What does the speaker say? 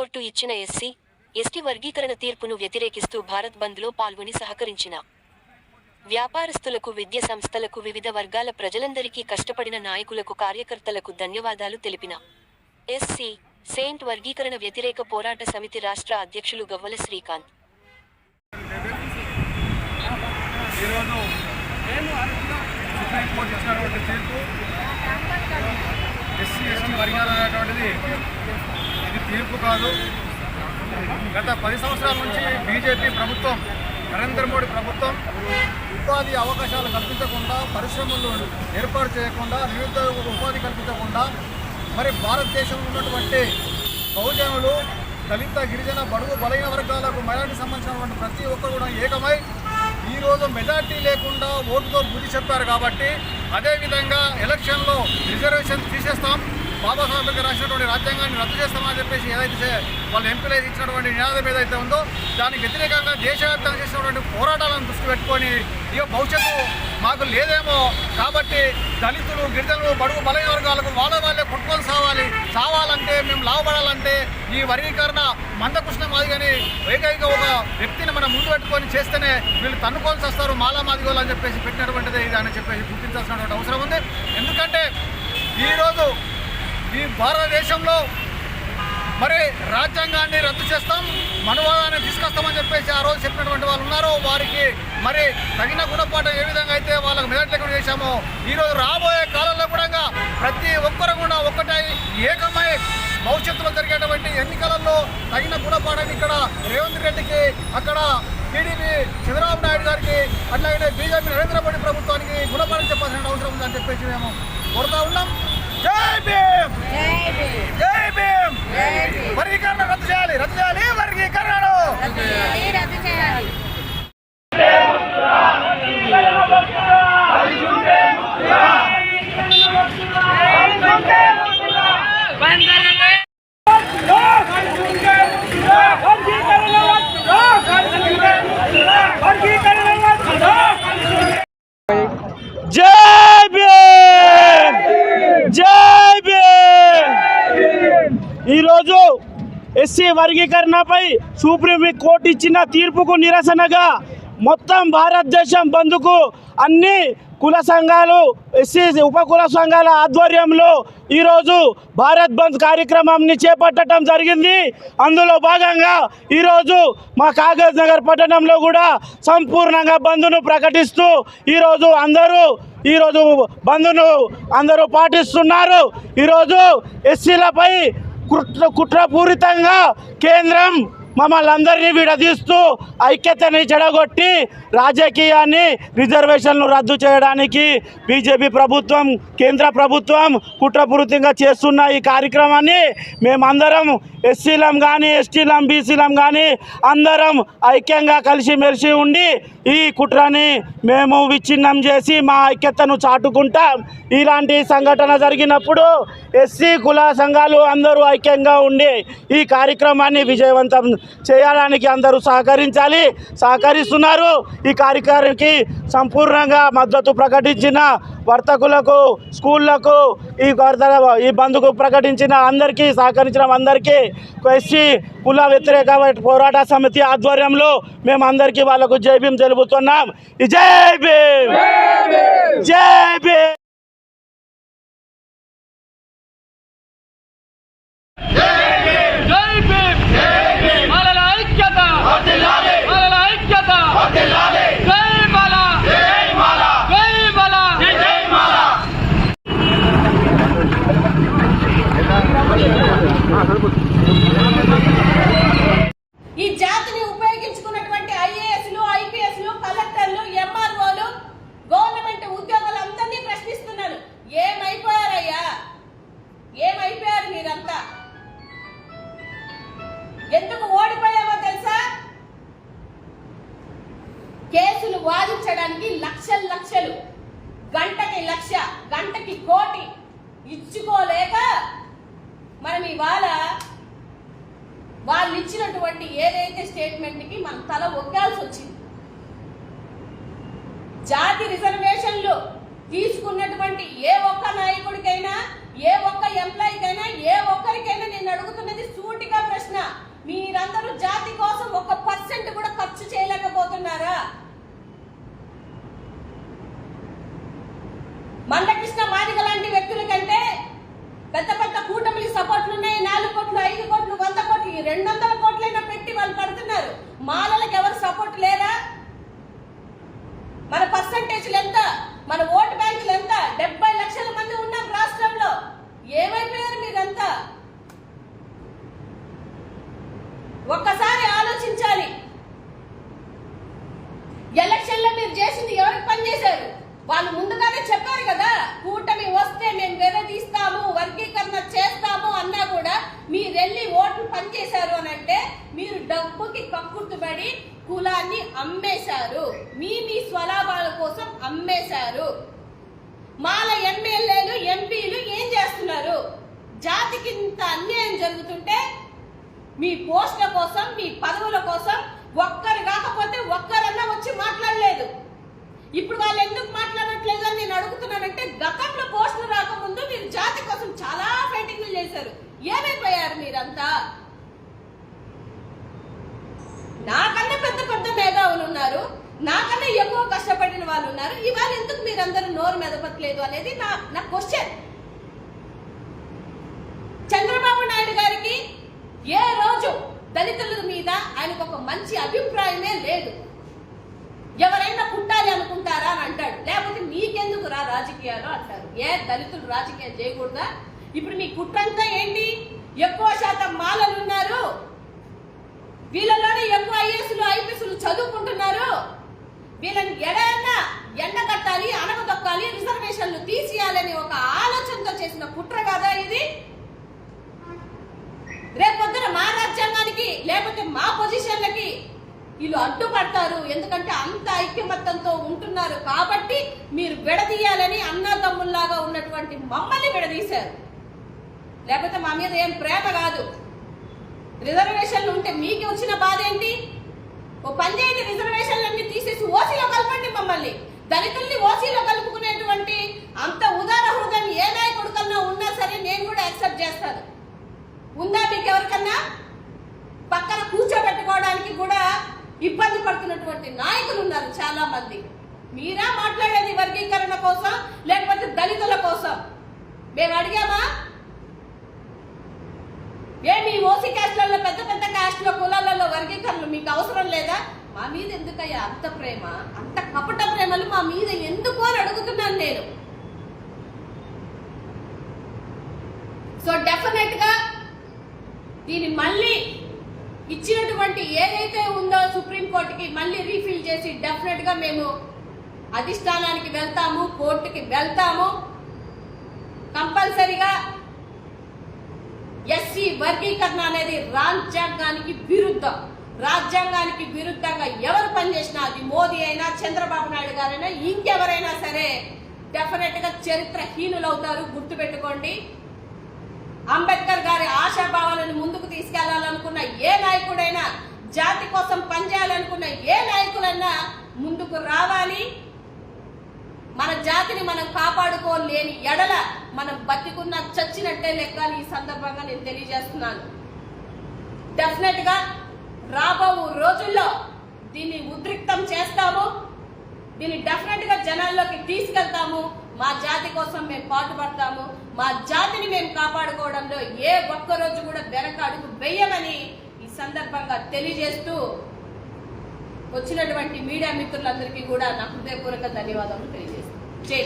Supreme court ఇచ్చిన SC ST వర్గీకరణ తీర్పును వ్యతిరేకిస్తూ భారత్ బంద్లో పాల్గొని సహకరించిన వ్యాపారస్తులకు విద్య సంస్థలకు వివిధ వర్గాల ప్రజలందరికీ కష్టపడిన నాయకులకు కార్యకర్తలకు ధన్యవాదాలు తెలిపిన ఎస్సీ సెయింట్ వర్గీకరణ వ్యతిరేక పోరాట సమితి రాష్ట్ర అధ్యక్షులు గవ్వల శ్రీకాంత్. ఈరోజు ఇచ్చినటువంటి తీర్పు ఎస్సీ ఎస్టీ వర్గాలు అనేటువంటిది ఇది తీర్పు కాదు. గత పది సంవత్సరాల నుంచి బీజేపీ ప్రభుత్వం నరేంద్ర మోడీ ప్రభుత్వం ఉపాధి అవకాశాలు కల్పించకుండా పరిశ్రమలు ఏర్పాటు చేయకుండా నిరుద్యోగ ఉపాధి కల్పించకుండా మరి భారతదేశంలో ఉన్నటువంటి బహుజనులు దళిత గిరిజన బడుగు బలైన వర్గాలకు మైనార్టీ సంబంధించినటువంటి ప్రతి ఒక్కరు కూడా ఏకమై ఈరోజు మెజార్టీ లేకుండా ఓటుతో బుద్ధి చెప్పారు కాబట్టి అదేవిధంగా ఎలక్షన్లో రిజర్వేషన్ తీసేస్తాం. బాబాసాహెబ్ అంబేద్కర్ రాసినటువంటి రాజ్యాంగాన్ని రద్దు చేస్తామని చెప్పేసి ఏదైతే వాళ్ళ ఎంపీలు ఇచ్చినటువంటి నినాదం ఏదైతే ఉందో దానికి వ్యతిరేకంగా దేశవ్యాప్తంగా చేసినటువంటి పోరాటాలను దృష్టి పెట్టుకొని ఇక భవిష్యత్తు మాకు లేదేమో కాబట్టి దళితులు గిరిజనులు బడుగు బలైన వర్గాలకు వాళ్ళ వాళ్ళే కొట్టుకొని సావాలి. సావాలంటే మేము లాభపడాలంటే ఈ వర్గీకరణ మందకృష్ణ మాదిగని ఏకైక ఒక వ్యక్తిని మనం ముందు పెట్టుకొని చేస్తేనే వీళ్ళు తన్నుకోవాల్సి వస్తారు. మాలా మాదిగోలు అని చెప్పేసి పెట్టినటువంటిది ఇది అని చెప్పేసి గుర్తించాల్సినటువంటి అవసరం ఉంది. ఎందుకంటే ఈరోజు ఈ భారతదేశంలో మరి రాజ్యాంగాన్ని రద్దు చేస్తాం మనవాదాన్ని తీసుకొస్తామని చెప్పేసి ఆ రోజు చెప్పినటువంటి వాళ్ళు ఉన్నారో. వారికి మరి తగిన గుణపాఠం ఏ విధంగా అయితే వాళ్ళకు మెదడు లేకుండా చేశామో ఈరోజు రాబోయే కాలంలో కూడా ప్రతి ఒక్కరు కూడా ఒక్కటై ఏకమై భవిష్యత్తులో జరిగేటువంటి ఎన్నికలలో తగిన గుణపాఠాన్ని ఇక్కడ రేవంత్ రెడ్డికి అక్కడ టీడీపీ చంద్రబాబు నాయుడు గారికి అట్లాగే బీజేపీ నరేంద్ర మోడీ ప్రభుత్వానికి గుణపాఠం చెప్పాల్సిన అవసరం ఉందని చెప్పేసి మేము కోరుతా ఉన్నాం జై భీమ్ జై భీమ్ వర్గీకరణ రద్దు చేయాలి రద్దు చేయాలి వర్గీకరణను రద్దు చేయాలి జై భీమ్ జై భీమ్ ఈరోజు ఎస్సీ వర్గీకరణపై సుప్రీం కోర్టు ఇచ్చిన తీర్పుకు నిరసనగా మొత్తం భారతదేశం బంద్కు అన్ని కుల సంఘాలు ఎస్సీ ఉప కుల సంఘాల ఆధ్వర్యంలో ఈరోజు భారత్ బంద్ కార్యక్రమాన్ని చేపట్టడం జరిగింది. అందులో భాగంగా ఈరోజు మా కాగజ్ నగర్ పట్టణంలో కూడా సంపూర్ణంగా బంద్ను ప్రకటిస్తూ ఈరోజు అందరూ ఈరోజు బంద్ను అందరూ పాటిస్తున్నారు. ఈరోజు ఎస్సీలపై కుట్ర కుట్రపూరితంగా కేంద్రం మమ్మల్ని అందరినీ విడదీస్తూ ఐక్యతని చెడగొట్టి రాజకీయాన్ని రిజర్వేషన్లు రద్దు చేయడానికి బీజేపీ ప్రభుత్వం కేంద్ర ప్రభుత్వం కుట్రపూరితంగా చేస్తున్న ఈ కార్యక్రమాన్ని మేమందరం ఎస్సీలం కానీ ఎస్టీలం బీసీలం కానీ అందరం ఐక్యంగా కలిసిమెలిసి ఉండి ఈ కుట్రని మేము విచ్ఛిన్నం చేసి మా ఐక్యతను చాటుకుంటాం. ఇలాంటి సంఘటన జరిగినప్పుడు ఎస్సీ కుల సంఘాలు అందరూ ఐక్యంగా ఉండి ఈ కార్యక్రమాన్ని విజయవంతం చేయడానికి అందరూ సహకరించాలి సహకరిస్తున్నారు. ఈ కార్యక్రమానికి సంపూర్ణంగా మద్దతు ప్రకటించిన వర్తకులకు స్కూళ్ళకు ఈ ఈ బంద్కు ప్రకటించిన అందరికీ సహకరించిన అందరికీ ఎస్సీ కుల వ్యతిరేక పోరాట సమితి ఆధ్వర్యంలో మేము అందరికీ వాళ్ళకు జై భీం తెలుపుతున్నాం జై భీం జై భీం మనం ఇవాళ వాళ్ళు ఇచ్చినటువంటి ఏదైతే స్టేట్మెంట్కి మనం తల ఒక్కాల్సి వచ్చింది జాతి రిజర్వేషన్లు తీసుకున్నటువంటి ఏ ఒక్క నాయకుడికైనా ఏ ఒక్క ఎంప్లాయీకైనా ఏ ఒక్కరికైనా నేను అడుగుతున్నా మాలలకు ఎవరు సపోర్ట్ లేరా? మన పర్సంటేజ్లు ఎంత మన ఓటు బ్యాంకులు ఎంత డెబ్బై లక్షల మంది ఉన్నాం రాష్ట్రంలో. ఏమైపోయారు మీరంతా? ఒక్కసారి ఆలోచించాలి. ఎలక్షన్లో మీరు చేసింది ఎవరికి పనిచేశారు? వాళ్ళు ముందుగానే చెప్పారు కదా కూటమి వస్తే మేము విడదీస్తాము వర్గీకరణ చేస్తాము అన్నా కూడా మీరు వెళ్ళి ఓట్లు పనిచేశారు అని అంటే మీరు డబ్బుకి కక్కుర్తుపడి కులాన్ని అమ్మేశారు. మీ మీ స్వలాభాల కోసం అమ్మేశారు. మాల ఎమ్మెల్యేలు ఎంపీలు ఏం చేస్తున్నారు? జాతికి ఇంత అన్యాయం జరుగుతుంటే మీ పోస్టుల కోసం మీ పదవుల కోసం ఒక్కరు కాకపోతే ఒక్కరన్నా వచ్చి మాట్లాడలేదు. ఇప్పుడు వాళ్ళు ఎందుకు మాట్లాడట్లేదు అని నేను అడుగుతున్నానంటే గతంలో పోస్టులు రాకముందు మీరు జాతి కోసం చాలా ఫైటింగ్లు చేశారు. ఏమైపోయారు మీరంతా? నాకన్నా పెద్ద పెద్ద మేధావులు ఉన్నారు. నాకన్నా ఎక్కువ కష్టపడిన వాళ్ళు ఉన్నారు. ఇవాళ ఎందుకు మీరందరూ నోరు మెదపట్లేదు అనేది నా నా క్వశ్చన్ చంద్రబాబు నాయుడు గారికి ఏ రోజు దళితుల మీద ఆయనకు ఒక మంచి అభిప్రాయమే లేదు ఎవరైనా పుట్టాలి అనుకుంటారా అని అంటాడు. లేకపోతే నీకెందుకు రా రాజకీయాలు అంటారు. ఏ దళితులు రాజకీయాలు చేయకూడదా? ఇప్పుడు మీ కుట్రంతా ఏంటి? ఎక్కువ శాతం మాలలు ఉన్నారు. వీళ్ళలోనే ఎక్కువ ఐఏఎస్లు ఐపీఎస్లు చదువుకుంటున్నారు. వీళ్ళని ఎడైనా ఎండగట్టాలి అనగదొక్కాలి రిజర్వేషన్లు తీసేయాలని ఒక ఆలోచనతో చేసిన కుట్ర కదా ఇది? రేపొద్దున మా రాజ్యాంగానికి లేకపోతే మా పొజిషన్లకి వీళ్ళు అడ్డుపడతారు. ఎందుకంటే అంత ఐక్యమత్యంతో ఉంటున్నారు. కాబట్టి మీరు విడదీయాలని అన్నదమ్ముల్లాగా ఉన్నటువంటి మమ్మల్ని విడదీశారు. లేకపోతే మా మీద ఏం ప్రేమ కాదు. రిజర్వేషన్లు ఉంటే మీకు వచ్చిన బాధ ఏంటి? ఓ పని చేయండి రిజర్వేషన్లన్నీ తీసేసి ఓసీలో కలపండి మమ్మల్ని. దళితుల్ని ఓసీలో కలుపుకునేటువంటి అంత ఉదార హృదయం ఏ నాయకుడు కన్నా ఉన్నా సరే నేను కూడా యాక్సెప్ట్ చేస్తాను. ఉందా మీకు ఎవరికన్నా? పక్కన కూర్చోబెట్టుకోవడానికి కూడా ఇబ్బంది పడుతున్నటువంటి నాయకులు ఉన్నారు చాలా మంది మీరా మాట్లాడేది వర్గీకరణ కోసం లేకపోతే దళితుల కోసం? మేము అడిగామా? ఏమి మీ ఓసీ క్యాస్ట్లలో పెద్ద పెద్ద క్యాస్ట్ల కులాలలో వర్గీకరణ మీకు అవసరం లేదా? మా మీద ఎందుకయ్యా అంత ప్రేమ? అంత కపట ప్రేమలు మా మీద ఎందుకు అని అడుగుతున్నాను నేను. సో డెఫినెట్గా దీన్ని మళ్ళీ ఇచ్చినటువంటి ఏదైతే సుప్రీంకోర్టుకి మళ్ళీ రీఫిల్ చేసి డెఫినెట్గా మేము అధిష్టానానికి వెళ్తాము కోర్టుకి వెళ్తాము. కంపల్సరిగా ఎస్సీ వర్గీకరణ అనేది రాజ్యాంగానికి విరుద్ధం. రాజ్యాంగానికి విరుద్ధంగా ఎవరు పనిచేసినా అది మోదీ అయినా చంద్రబాబు నాయుడు గారైనా ఇంకెవరైనా సరే డెఫినెట్గా గుర్తుపెట్టుకోండి. అంబేద్కర్ గారి ఆశాభావాలను ముందుకు తీసుకెళ్ళాలనుకున్న ఏ నాయకుడైనా జాతి కోసం పనిచేయాలనుకున్న ఏ నాయకులైనా ముందుకు రావాలి. మన జాతిని మనం కాపాడుకోలేని ఎడల మనం బతికున్న చచ్చినట్టే లెక్క ఈ సందర్భంగా నేను తెలియజేస్తున్నాను. డెఫినెట్గా రాబో రోజుల్లో దీన్ని ఉద్రిక్తం చేస్తాము. దీన్ని డెఫినెట్గా జనాల్లోకి తీసుకెళ్తాము. మా జాతి కోసం మేము పాటుపడతాము. మా జాతిని మేము కాపాడుకోవడంలో ఏ ఒక్క రోజు కూడా వెనక అడుగు వేయమని సందర్భంగా తెలియజేస్తూ వచ్చినటువంటి మీడియా మిత్రులందరికీ కూడా నా హృదయపూర్వక ధన్యవాదాలు తెలియజేస్తాను జై